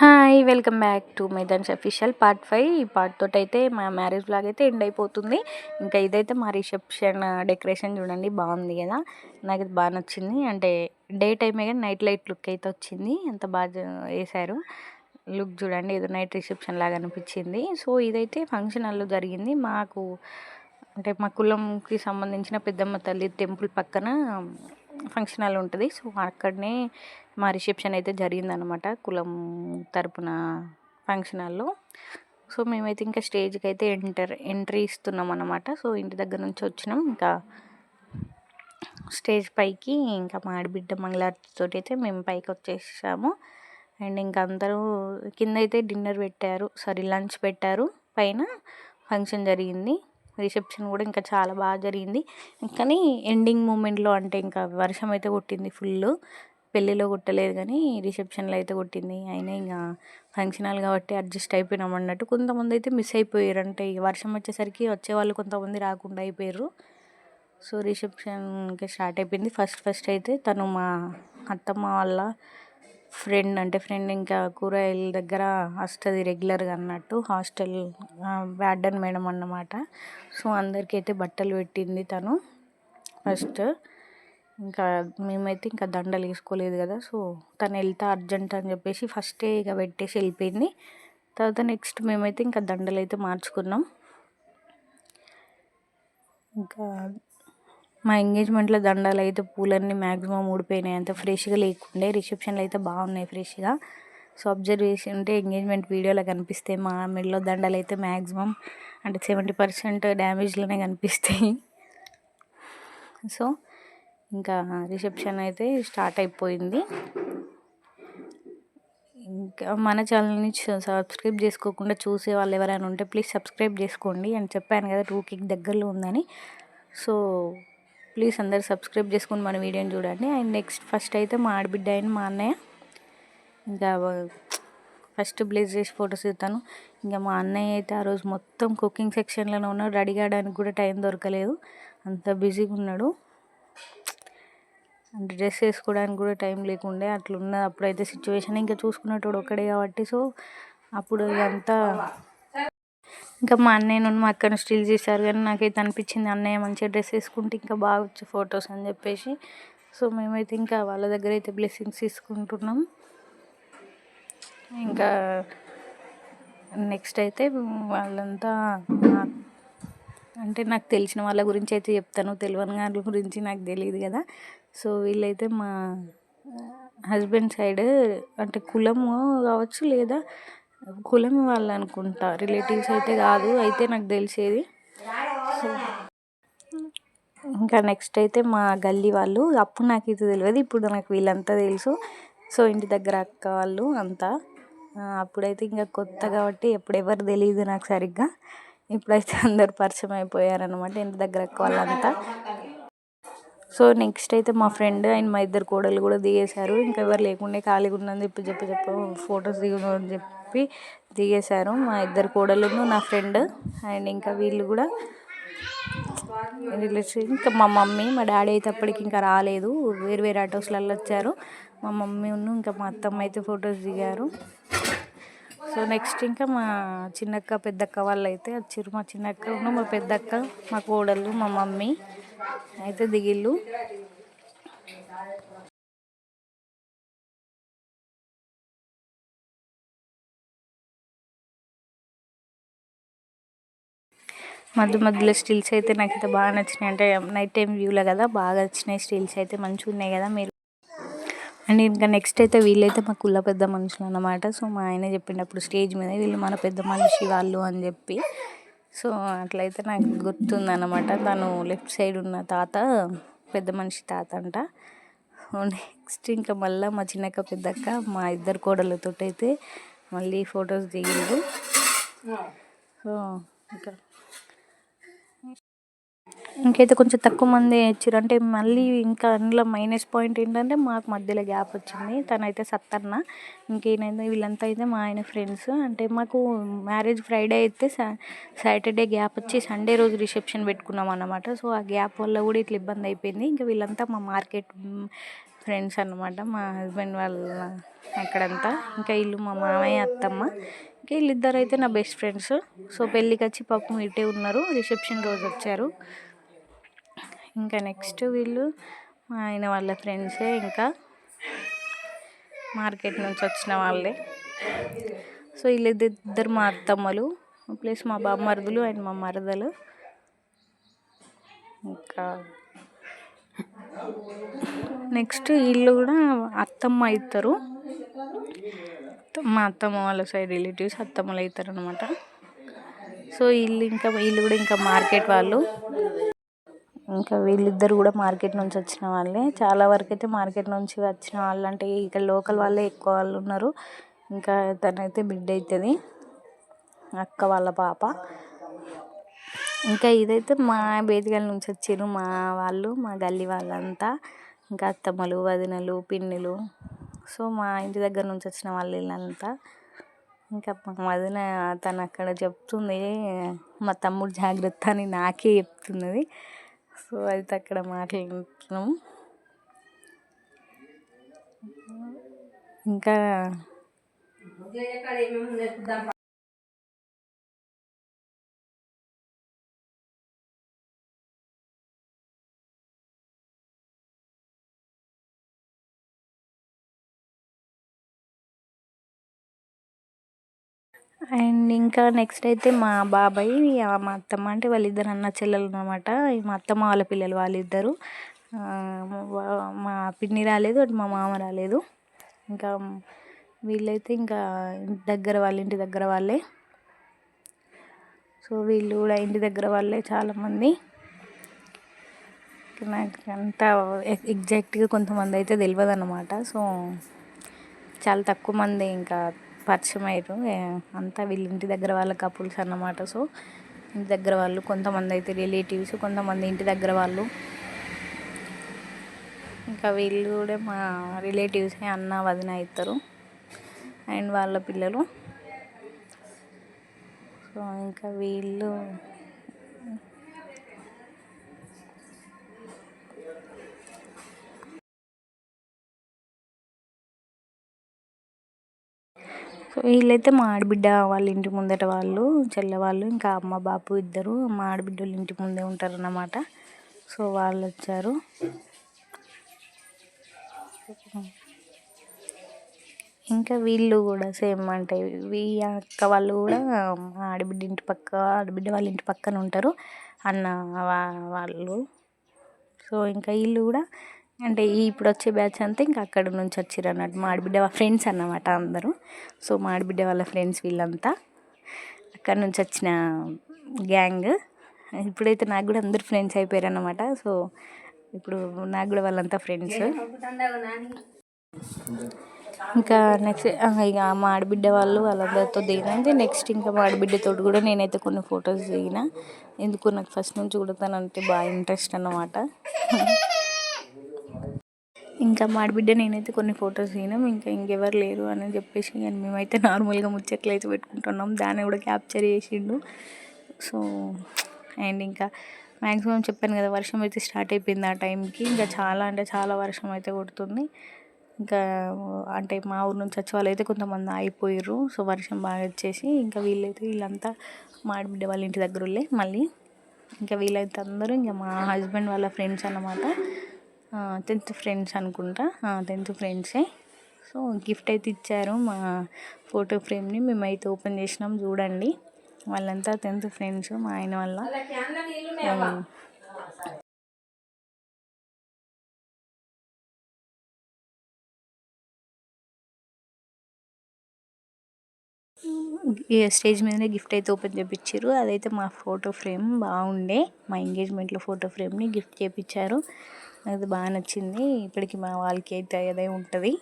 Hi welcome back to మైదాన్స్ official part five. ఈ part తోటి అయితే మా మ్యారేజ్ బ్లాగ్ అయితే ఎండ్ అయిపోతుంది. ఇంకా ఇదైతే మా రిసెప్షన్ డెకరేషన్ చూడండి బాగుంది కదా. నాకు ఇది బాగా నచ్చింది. అంటే డే టైమే కానీ నైట్ లైట్ లుక్ అయితే వచ్చింది. అంత బాగా వేశారు. లుక్ చూడండి ఏదో నైట్ రిసెప్షన్ లాగా అనిపించింది. సో ఇదైతే ఫంక్షన్ హాల్లో జరిగింది. మాకు అంటే మా కులంకి సంబంధించిన పెద్దమ్మ తల్లి టెంపుల్ పక్కన ఫంక్షన్ హాల్ ఉంటుంది. సో అక్కడనే మా రిసెప్షన్ అయితే జరిగిందనమాట కులం తరపున ఫంక్షన్ హాల్లో సో మేమైతే ఇంకా స్టేజ్కి అయితే ఎంటర్ ఎంట్రీ ఇస్తున్నాం అనమాట సో ఇంటి దగ్గర నుంచి వచ్చినాం. ఇంకా స్టేజ్ పైకి ఇంకా మా ఆడబిడ్డ మంగళారతితో అయితే మేము పైకి వచ్చేసాము అండ్ ఇంకా అందరూ కింద అయితే డిన్నర్ పెట్టారు. సారీ లంచ్ పెట్టారు. పైన ఫంక్షన్ జరిగింది. రిసెప్షన్ కూడా ఇంకా చాలా బాగా జరిగింది. కానీ ఎండింగ్ మూమెంట్లో అంటే ఇంకా వర్షం అయితే కొట్టింది ఫుల్ పెళ్ళిలో కొట్టలేదు కానీ రిసెప్షన్లో అయితే కొట్టింది. అయినా ఇంకా ఫంక్షన్ హాల్ కాబట్టి అడ్జస్ట్ అయిపోయినాం అన్నట్టు. కొంతమంది అయితే మిస్ అయిపోయారు అంటే ఇక వర్షం వచ్చేసరికి వచ్చేవాళ్ళు కొంతమంది రాకుండా అయిపోయారు. సో రిసెప్షన్కి స్టార్ట్ అయిపోయింది. ఫస్ట్ ఫస్ట్ అయితే తను మా అత్తమ్మ వాళ్ళ ఫ్రెండ్ అంటే ఫ్రెండ్ ఇంకా కూరగాయల దగ్గర వస్తుంది రెగ్యులర్గా అన్నట్టు. హాస్టల్ వార్డెన్ మేడం అన్నమాట. సో అందరికీ అయితే బట్టలు పెట్టింది తను. ఫస్ట్ ఇంకా మేమైతే ఇంకా దండలు వేసుకోలేదు కదా సో తను వెళ్తా అర్జెంట్ అని చెప్పేసి ఫస్టే ఇక పెట్టేసి వెళ్ళిపోయింది. తర్వాత నెక్స్ట్ మేమైతే ఇంకా దండలు అయితే మార్చుకున్నాం. ఇంకా మా ఎంగేజ్మెంట్లో దండాలు అయితే పూలన్నీ మ్యాక్సిమం ఊడిపోయినాయి అంత ఫ్రెష్గా లేకుండే రిసెప్షన్లు అయితే బాగున్నాయి ఫ్రెష్గా. సో అబ్జర్వ్ చేసి ఉంటే ఎంగేజ్మెంట్ వీడియోలో కనిపిస్తాయి మా మెడలో దండలు అయితే మ్యాక్సిమం అంటే సెవెంటీ పర్సెంట్ డ్యామేజ్లోనే కనిపిస్తాయి. సో ఇంకా రిసెప్షన్ అయితే స్టార్ట్ అయిపోయింది. ఇంకా మన ఛానల్ని సబ్స్క్రైబ్ చేసుకోకుండా చూసే వాళ్ళు ఎవరైనా ఉంటే ప్లీజ్ సబ్స్క్రైబ్ చేసుకోండి. అని చెప్పాను కదా టూ కిక్ దగ్గరలో ఉందని. సో ప్లీజ్ అందరు సబ్స్క్రైబ్ చేసుకుని మన వీడియోని చూడండి. అండ్ నెక్స్ట్ ఫస్ట్ అయితే మా ఆడబిడ్డ అయిన మా అన్నయ్య. ఇంకా ఫస్ట్ బ్లేజ్ చేసి ఫొటోస్ ఇస్తాను ఇంకా మా అన్నయ్య అయితే ఆ రోజు మొత్తం కుకింగ్ సెక్షన్లోనే ఉన్నాడు. రెడీ కావడానికి కూడా టైం దొరకలేదు. అంత బిజీగా ఉన్నాడు. డ్రెస్ వేసుకోవడానికి కూడా టైం లేకుండే అట్లున్న అప్పుడైతే సిచ్యువేషన్ ఇంకా చూసుకునేటోడు ఒక్కడే కాబట్టి సో అప్పుడు ఇదంతా ఇంకా మా అన్నయ్య నుండి మా అక్కను స్టిల్ చేశారు కానీ నాకైతే అనిపించింది అన్నయ్య మంచిగా డ్రెస్ వేసుకుంటే ఇంకా బాగా వచ్చే ఫొటోస్ అని చెప్పేసి. సో మేమైతే ఇంకా వాళ్ళ దగ్గర అయితే బ్లెస్సింగ్స్ తీసుకుంటున్నాం. ఇంకా నెక్స్ట్ అయితే వాళ్ళంతా అంటే నాకు తెలిసిన వాళ్ళ గురించి అయితే చెప్తాను తెలియని వాళ్ళ గురించి నాకు తెలియదు కదా. సో వీళ్ళైతే మా హస్బెండ్ సైడ్ అంటే కులము కావచ్చు లేదా కులం వాళ్ళు అనుకుంటా రిలేటివ్స్ అయితే కాదు అయితే నాకు తెలిసేది. సో ఇంకా నెక్స్ట్ అయితే మా గల్లీ వాళ్ళు అప్పుడు నాకు ఇది తెలియదు ఇప్పుడు నాకు వీళ్ళంతా తెలుసు. సో ఇంటి దగ్గర అక్క వాళ్ళు అంతా. అప్పుడైతే ఇంకా కొత్త కాబట్టి ఎప్పుడు ఎవరు తెలియదు నాకు సరిగ్గా. ఇప్పుడైతే అందరు పరిచయం అయిపోయారనమాట ఇంటి దగ్గర అక్క వాళ్ళంతా. సో నెక్స్ట్ అయితే మా ఫ్రెండ్ అండ్ మా ఇద్దరు కోడలు కూడా దిగేశారు. ఇంకా ఎవరు లేకుండా ఖాళీగా ఉందని చెప్పి చెప్పి చెప్పు ఫొటోస్ దిగుదాం అని చెప్పి దిగేశారు. మా ఇద్దరు కోడలును నా ఫ్రెండ్ అండ్ ఇంకా వీళ్ళు కూడా రిలేషన్ ఇంకా మా మమ్మీ మా డాడీ అయితే అప్పటికి ఇంకా రాలేదు. వేరు వేరే ఆటోస్లలో వచ్చారు. మా మమ్మీ ఉన్న ఇంకా మా అత్తమ్మ అయితే ఫొటోస్ దిగారు. సో నెక్స్ట్ ఇంకా మా చిన్నక్క పెద్దక్క వాళ్ళు అయితే వచ్చారు. మా చిన్నక్క మా పెద్దక్క మా కోడలు మా మమ్మీ. అయితే దిగిళ్ళు. మధ్య మధ్యలో స్టిల్స్ అయితే నాకు అయితే బాగా నచ్చినాయి. అంటే నైట్ టైం వ్యూలో కదా బాగా వచ్చినాయి స్టిల్స్ అయితే మంచిగా ఉన్నాయి కదా మీరు. అండ్ ఇంకా నెక్స్ట్ అయితే వీళ్ళైతే మా కుల్ల పెద్ద మనుషులు అన్నమాట. సో మా ఆయన చెప్పినప్పుడు స్టేజ్ మీద వీళ్ళు మన పెద్ద మనిషి వాళ్ళు అని చెప్పి. సో అట్లయితే నాకు గుర్తుందనమాట తను లెఫ్ట్ సైడ్ ఉన్న తాత పెద్ద మనిషి తాత అంట. నెక్స్ట్ ఇంకా మళ్ళీ మా చిన్నక్క పెద్దక్క మా ఇద్దరు కోడలతో అయితే మళ్ళీ ఫొటోస్ దిగిండు. సో ఇంకా ఇంకైతే కొంచెం తక్కువ మంది ఇచ్చారు. అంటే మళ్ళీ ఇంకా అందులో మైనస్ పాయింట్ ఏంటంటే మాకు మధ్యలో గ్యాప్ వచ్చింది. తనైతే సత్తన్న. ఇంకేనైతే వీళ్ళంతా అయితే మా ఆయన ఫ్రెండ్స్ అంటే మాకు మ్యారేజ్ ఫ్రైడే అయితే సాటర్డే గ్యాప్ వచ్చి సండే రోజు రిసెప్షన్ పెట్టుకున్నాం అన్నమాట. సో ఆ గ్యాప్ వల్ల కూడా ఇట్లా ఇబ్బంది అయిపోయింది. ఇంకా వీళ్ళంతా మా మార్కెట్ ఫ్రెండ్స్ అన్నమాట. మా హస్బెండ్ వాళ్ళ అక్కడంతా. ఇంకా ఇల్లు మా మామయ్య అత్తమ్మ. ఇంకా వీళ్ళిద్దరు అయితే నా బెస్ట్ ఫ్రెండ్స్ సో పెళ్ళికి వచ్చి పాపం ఇటే ఉన్నారు. రిసెప్షన్ రోజు వచ్చారు. ఇంకా నెక్స్ట్ వీళ్ళు మా ఆయన వాళ్ళ ఫ్రెండ్సే ఇంకా మార్కెట్ నుంచి వచ్చిన వాళ్ళే. సో వీళ్ళిద్దరు మా అత్తమ్మలు ప్లస్ మా బామ్మరుదులు అండ్ మా మరదలు. ఇంకా నెక్స్ట్ వీళ్ళు కూడా అత్తమ్మ అవుతారు మా అత్తమ్మ వాళ్ళ సైడ్ రిలేటివ్స్ అత్తమ్మలు అవుతారు అనమాట సో వీళ్ళు ఇంకా వీళ్ళు కూడా ఇంకా మార్కెట్ వాళ్ళు. ఇంకా వీళ్ళిద్దరు కూడా మార్కెట్ నుంచి వచ్చిన వాళ్ళే. చాలా వరకు అయితే మార్కెట్ నుంచి వచ్చిన వాళ్ళు అంటే ఇక్కడ లోకల్ వాళ్ళే ఎక్కువ వాళ్ళు ఉన్నారు. ఇంకా తనైతే బిడ్డ అవుతుంది అక్క వాళ్ళ పాప. ఇంకా ఇదైతే మా బేతిగల నుంచి వచ్చారు మా వాళ్ళు మా గల్లీ వాళ్ళంతా. ఇంకా అత్తమ్మలు వదినలు పిన్నులు. సో మా ఇంటి దగ్గర నుంచి వచ్చిన వాళ్ళు వీళ్ళంతా. ఇంకా మా వదిన తను అక్కడ చెప్తుంది మా తమ్ముడు జాగ్రత్త అని నాకే చెప్తున్నది. సో అయితే అక్కడ మాట్లాడుతున్నాం. ఇంకా అండ్ ఇంకా నెక్స్ట్ అయితే మా బాబాయ్ మా అత్తమ్మ అంటే వాళ్ళిద్దరు అన్న చెల్లెలు అనమాట మా అత్తమ్మ వాళ్ళ పిల్లలు వాళ్ళిద్దరు. మా పిన్ని రాలేదు అటు మా మామ రాలేదు. ఇంకా వీళ్ళైతే ఇంకా దగ్గర వాళ్ళ ఇంటి దగ్గర వాళ్ళే. సో వీళ్ళు కూడా ఇంటి దగ్గర వాళ్ళే చాలామంది. నాకు అంత ఎగ్జాక్ట్గా కొంతమంది అయితే తెలియదు అనమాట సో చాలా తక్కువ మంది ఇంకా పరిచయం అయ్యారు. అంతా వీళ్ళ ఇంటి దగ్గర వాళ్ళ కపుల్స్ అన్నమాట. సో ఇంటి దగ్గర వాళ్ళు కొంతమంది అయితే రిలేటివ్స్ కొంతమంది ఇంటి దగ్గర వాళ్ళు. ఇంకా వీళ్ళు కూడా మా రిలేటివ్సే అన్న వదిన అవుతారు అండ్ వాళ్ళ పిల్లలు. సో ఇంకా వీళ్ళు సో వీళ్ళైతే మా ఆడబిడ్డ వాళ్ళ ఇంటి ముందట వాళ్ళు చెల్లెవాళ్ళు ఇంకా అమ్మ బాపు ఇద్దరు మా ఆడబిడ్డ వాళ్ళ ఇంటి ముందే ఉంటారన్నమాట. సో వాళ్ళు వచ్చారు. ఇంకా వీళ్ళు కూడా సేమ్ అంటే వీ అక్క వాళ్ళు కూడా ఆడబిడ్డ ఇంటి పక్క ఆడబిడ్డ వాళ్ళ ఇంటి పక్కన ఉంటారు. అన్న వాళ్ళు. సో ఇంకా వీళ్ళు కూడా అంటే ఇప్పుడు వచ్చే బ్యాచ్ అంతా ఇంకా అక్కడ నుంచి వచ్చారు అన్నట్టు మాడిబిడ్డ వాళ్ళ ఫ్రెండ్స్ అన్నమాట అందరూ. సో మాడిబిడ్డ వాళ్ళ ఫ్రెండ్స్ వీళ్ళంతా అక్కడ నుంచి వచ్చిన గ్యాంగ్. ఇప్పుడైతే నాకు కూడా అందరు ఫ్రెండ్స్ అయిపోయారు అన్నమాట సో ఇప్పుడు నాకు కూడా వాళ్ళంతా ఫ్రెండ్స్. ఇంకా నెక్స్ట్ ఇక మా ఆడబిడ్డ వాళ్ళు వాళ్ళందరితో దిగినంతే నెక్స్ట్ ఇంకా మా ఆడబిడ్డతో కూడా నేనైతే కొన్ని ఫొటోస్ దిగిన. ఎందుకు నాకు ఫస్ట్ నుంచి కూడా తనంటే బాగా ఇంట్రెస్ట్ అన్నమాట. ఇంకా మాడిబిడ్డ నేనైతే కొన్ని ఫొటోస్ దిగినాం ఇంకా ఇంకెవరు లేరు అని చెప్పేసి కానీ మేమైతే నార్మల్గా ముచ్చట్లు అయితే పెట్టుకుంటున్నాం. దాన్ని కూడా క్యాప్చర్ చేసిండు. సో అండ్ ఇంకా మ్యాక్సిమం చెప్పాను కదా వర్షం అయితే స్టార్ట్ అయిపోయింది ఆ టైంకి. ఇంకా చాలా అంటే చాలా వర్షం అయితే కొడుతుంది. ఇంకా అంటే మా ఊరు నుంచి వచ్చే వాళ్ళు అయితే కొంతమంది ఆగిపోయారు సో వర్షం బాగా వచ్చేసి ఇంకా వీళ్ళైతే వీళ్ళంతా మాడిబిడ్డ వాళ్ళ ఇంటి దగ్గర మళ్ళీ. ఇంకా వీళ్ళైతే అందరూ ఇంకా మా హస్బెండ్ వాళ్ళ ఫ్రెండ్స్ అన్నమాట. టెన్త్ ఫ్రెండ్స్ అనుకుంటా. టెన్త్ ఫ్రెండ్సే. సో గిఫ్ట్ అయితే ఇచ్చారు మా ఫోటో ఫ్రేమ్ని. మేమైతే ఓపెన్ చేసినాం చూడండి. వాళ్ళంతా టెన్త్ ఫ్రెండ్స్ మా ఆయన వాళ్ళ. స్టేజ్ మీదనే గిఫ్ట్ అయితే ఓపెన్ చేయించారు అదైతే మా ఫోటో ఫ్రేమ్ బాగుండే. మా ఎంగేజ్మెంట్లో ఫోటో ఫ్రేమ్ని గిఫ్ట్ చేయించారు అది బాగా నచ్చింది. ఇప్పటికి మా వాళ్ళకి అయితే అదే ఉంటుంది.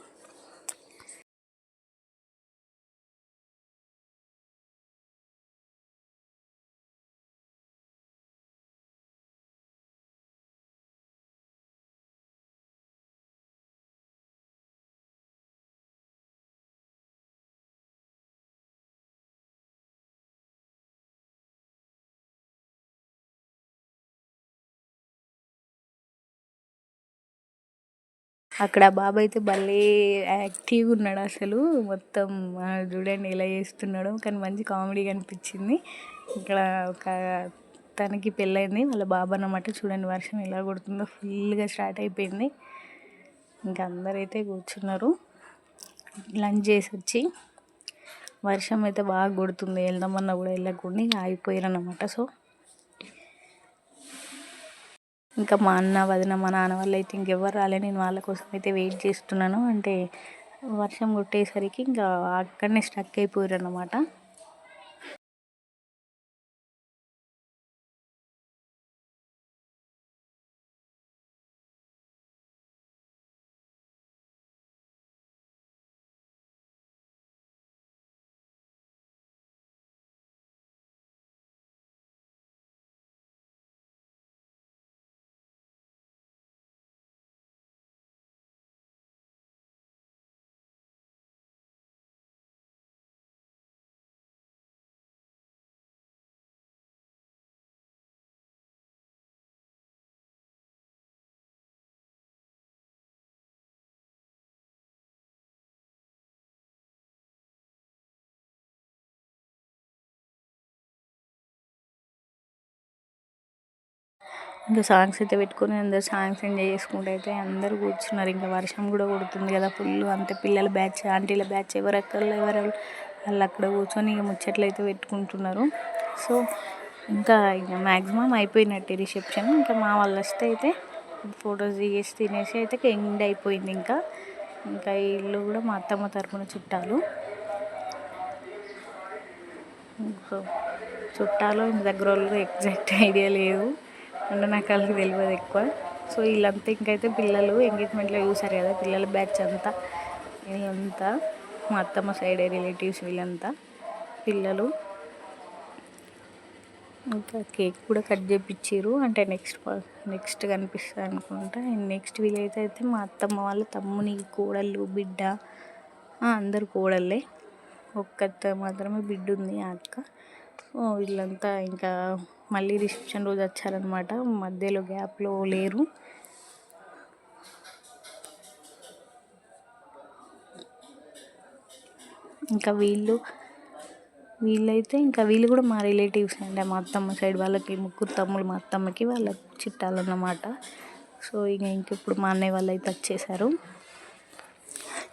అక్కడ బాబు అయితే భలే యాక్టివ్గా ఉన్నాడు అసలు. మొత్తం చూడండి ఎలా చేస్తున్నాడో. కానీ మంచి కామెడీగా అనిపించింది ఇక్కడ ఒక తనకి పెళ్ళైంది వాళ్ళ బాబు అన్నమాట. చూడండి వర్షం ఎలా కొడుతుందో. ఫుల్గా స్టార్ట్ అయిపోయింది. ఇంకా అందరైతే కూర్చున్నారు. లంచ్ చేసి వచ్చి వర్షం అయితే బాగా కొడుతుంది. వెళ్దామన్నా కూడా వెళ్ళకుండా ఆగిపోయారు అన్నమాట సో ఇంకా మా అన్న వదిన మా నాన్న వాళ్ళు అయితే ఇంకెవ్వరు రాలే. నేను వాళ్ళ కోసం అయితే వెయిట్ చేస్తున్నాను. అంటే వర్షం కొట్టేసరికి ఇంకా అక్కడనే స్టక్ అయిపోయారు అన్నమాట ఇంకా సాంగ్స్ అయితే పెట్టుకొని అందరు సాంగ్స్ ఎంజాయ్ చేసుకుంటూ అయితే అందరూ కూర్చున్నారు. ఇంకా వర్షం కూడా కొడుతుంది కదా ఫుల్ అంతే పిల్లల బ్యాచ్ ఆంటీల బ్యాచ్ ఎవరు అక్కర్లు ఎవరు వాళ్ళు అక్కడ కూర్చొని ఇక ముచ్చట్లు అయితే పెట్టుకుంటున్నారు. సో ఇంకా ఇక మ్యాక్సిమం అయిపోయినట్టే రిసెప్షన్ ఇంకా మా వాళ్ళు వస్తే అయితే ఫొటోస్ దిగేసి తినేసి అయితే ఎండ్ అయిపోయింది ఇంకా. ఇంకా ఇల్లు కూడా మా అత్తమ్మ తరపున చుట్టాలు. చుట్టాలు ఇంటి దగ్గర వాళ్ళు ఎగ్జాక్ట్ ఐడియా లేదు. అంటే నాకు వాళ్ళకి తెలియదు ఎక్కువ. సో వీళ్ళంతా ఇంకైతే పిల్లలు ఎంగేజ్మెంట్లో చూసారు కదా పిల్లల బ్యాచ్ అంతా. వీళ్ళంతా మా అత్తమ్మ సైడ్ రిలేటివ్స్ వీళ్ళంతా పిల్లలు. ఇంకా కేక్ కూడా కట్ చేయించారు అంటే నెక్స్ట్ నెక్స్ట్ కనిపిస్తుంది అనుకుంటా. అండ్ నెక్స్ట్ వీలైతే అయితే మా అత్తమ్మ వాళ్ళ తమ్ముని కోడళ్ళు బిడ్డ అందరు కోడళ్ళే. ఒక్కత మాత్రమే బిడ్డ ఉంది ఆ అక్క. వీళ్ళంతా ఇంకా మళ్ళీ రిసెప్షన్ రోజు వచ్చారనమాట మధ్యలో గ్యాప్లో లేరు. ఇంకా వీళ్ళు వీళ్ళైతే ఇంకా వీళ్ళు కూడా మా రిలేటివ్స్ అండి. మా అత్తమ్మ సైడ్ వాళ్ళకి ముగ్గురు తమ్ముడు మా అత్తమ్మకి వాళ్ళ చుట్టాలన్నమాట. సో ఇక ఇంక ఇప్పుడు మా అన్నయ్య వాళ్ళు అయితే వచ్చేసారు.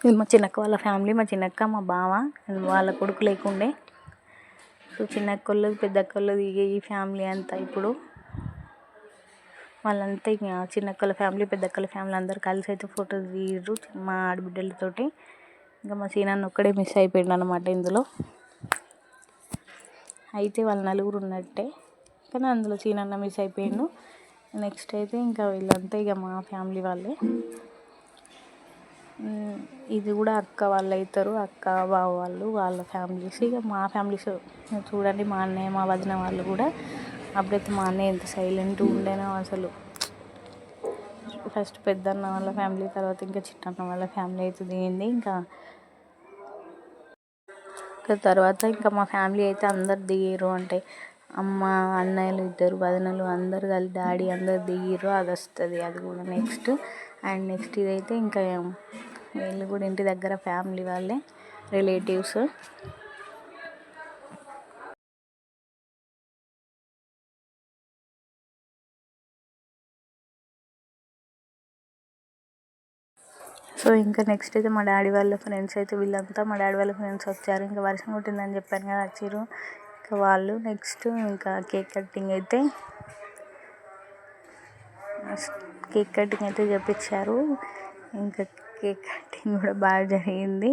ఇది మా చిన్నక్క వాళ్ళ ఫ్యామిలీ మా చిన్నక్క మా బావ వాళ్ళ కొడుకు లేకుండే. సో చిన్నక్క పెద్ద పెద్దక్క వాళ్ళది ఈ ఫ్యామిలీ అంతా ఇప్పుడు వాళ్ళంతా ఇక చిన్నక్కల ఫ్యామిలీ పెద్దక్కల ఫ్యామిలీ అందరు కలిసి అయితే ఫొటోస్ తీయరు. మా ఆడబిడ్డలతోటి ఇంకా మా సీనాన్న ఒక్కడే మిస్ అయిపోయాడు అనమాట ఇందులో. అయితే వాళ్ళ నలుగురు ఉన్నట్టే కానీ అందులో సీనాన్న మిస్ అయిపోయాడు. నెక్స్ట్ అయితే ఇంకా వీళ్ళంతా ఇక మా ఫ్యామిలీ వాళ్ళే. ఇది కూడా అక్క వాళ్ళు అవుతారు అక్క బావ వాళ్ళు వాళ్ళ ఫ్యామిలీస్. ఇక మా ఫ్యామిలీస్ చూడండి మా అన్నయ్య మా వదిన వాళ్ళు కూడా అప్పుడైతే మా అన్నయ్య ఎంత సైలెంట్ ఉండేనో అసలు. ఫస్ట్ పెద్దన్న వాళ్ళ ఫ్యామిలీ తర్వాత ఇంకా చిట్టన్న వాళ్ళ ఫ్యామిలీ అయితే దిగింది ఇంకా. తర్వాత ఇంకా మా ఫ్యామిలీ అయితే అందరు దిగారు అంటే అమ్మ అన్నయ్యలు ఇద్దరు వదినలు అందరు కలిసి డాడీ అందరు దిగిర్రు అది వస్తుంది అది కూడా నెక్స్ట్ అండ్ నెక్స్ట్ ఇదైతే ఇంకా వీళ్ళు కూడా ఇంటి దగ్గర ఫ్యామిలీ వాళ్ళే రిలేటివ్స్. సో ఇంకా నెక్స్ట్ అయితే మా డాడీ వాళ్ళ ఫ్రెండ్స్ అయితే వీళ్ళంతా మా డాడీ వాళ్ళ ఫ్రెండ్స్ వచ్చారు. ఇంకా వర్షం కొట్టిందని చెప్పాను కదా వచ్చారు ఇంకా వాళ్ళు నెక్స్ట్ ఇంకా కేక్ కటింగ్ అయితే కేక్ కటింగ్ అయితే చెప్పించారు ఇంకా కేక్ కటింగ్ కూడా బాగా జరిగింది.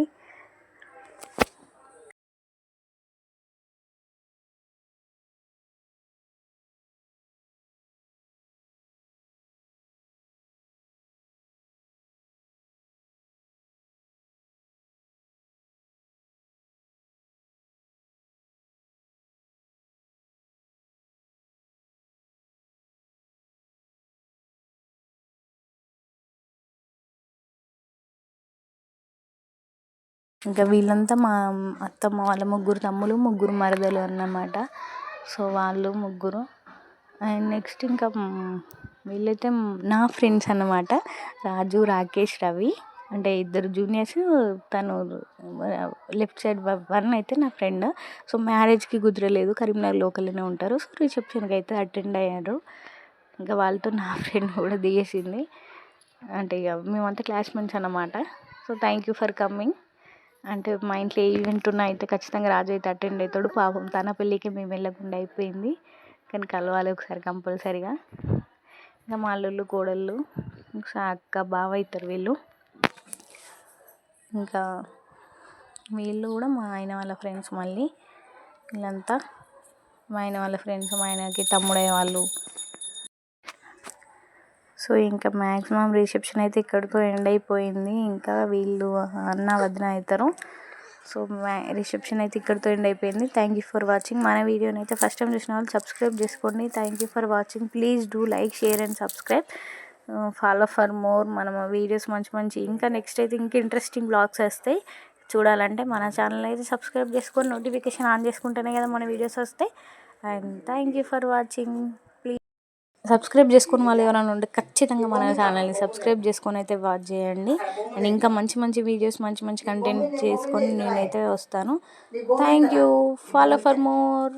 ఇంకా వీళ్ళంతా మా అత్తమ్మ వాళ్ళ ముగ్గురు తమ్ములు ముగ్గురు మరదలు అన్నమాట. సో వాళ్ళు ముగ్గురు. అండ్ నెక్స్ట్ ఇంకా వీళ్ళైతే నా ఫ్రెండ్స్ అన్నమాట. రాజు రాకేష్ రవి. అంటే ఇద్దరు జూనియర్స్. తను లెఫ్ట్ సైడ్ వన్ అయితే నా ఫ్రెండ్. సో మ్యారేజ్కి కుదరలేదు. కరీంనగర్ లోకల్లోనే ఉంటారు. సో రిసెప్షన్కి అయితే అటెండ్ అయ్యారు. ఇంకా వాళ్ళతో నా ఫ్రెండ్ కూడా దిగేసింది. అంటే ఇక మేమంతా క్లాస్మేట్స్ అన్నమాట. So thank you for coming. అంటే మా ఇంట్లో ఈవెంట్ ఉన్నా అయితే ఖచ్చితంగా రాజు అయితే అటెండ్ అవుతాడు. పాపం తన పెళ్ళికి మేము వెళ్ళకుండా అయిపోయింది. కానీ కలవాలి ఒకసారి కంపల్సరీగా. ఇంకా మా అల్లుళ్ళు కోడళ్ళు ఇంకా అక్క బావ అవుతారు వీళ్ళు. ఇంకా వీళ్ళు కూడా మా ఆయన వాళ్ళ ఫ్రెండ్స్ మళ్ళీ. వీళ్ళంతా మా ఆయన వాళ్ళ ఫ్రెండ్స్ మా ఆయనకి తమ్ముడయ్య వాళ్ళు సో ఇంకా మ్యాక్సిమం రిసెప్షన్ అయితే ఇక్కడితో ఎండ్ అయిపోయింది. ఇంకా వీళ్ళు అన్న వదిన అవుతారు సో మ్యా రిసెప్షన్ అయితే ఇక్కడితో ఎండ్ అయిపోయింది. థ్యాంక్ యూ ఫర్ వాచింగ్ మన వీడియోని అయితే ఫస్ట్ టైం చూసిన వాళ్ళు సబ్స్క్రైబ్ చేసుకోండి. Thank you for watching please do like share and subscribe follow for more మనం వీడియోస్ మంచి మంచి ఇంకా నెక్స్ట్ అయితే ఇంకా ఇంట్రెస్టింగ్ బ్లాగ్స్ వస్తాయి. చూడాలంటే మన ఛానల్ అయితే సబ్స్క్రైబ్ చేసుకొని నోటిఫికేషన్ ఆన్ చేసుకుంటేనే కదా మన వీడియోస్ వస్తాయి. And thank you for watching subscribe చేసుకుని వాళ్ళు ఎవరైనా ఉంటే ఖచ్చితంగా మన ఛానల్ని సబ్స్క్రైబ్ చేసుకొని అయితే వాచ్ చేయండి. అండ్ ఇంకా మంచి మంచి వీడియోస్ మంచి మంచి కంటెంట్ చేసుకొని నేనైతే వస్తాను. Thank you follow for more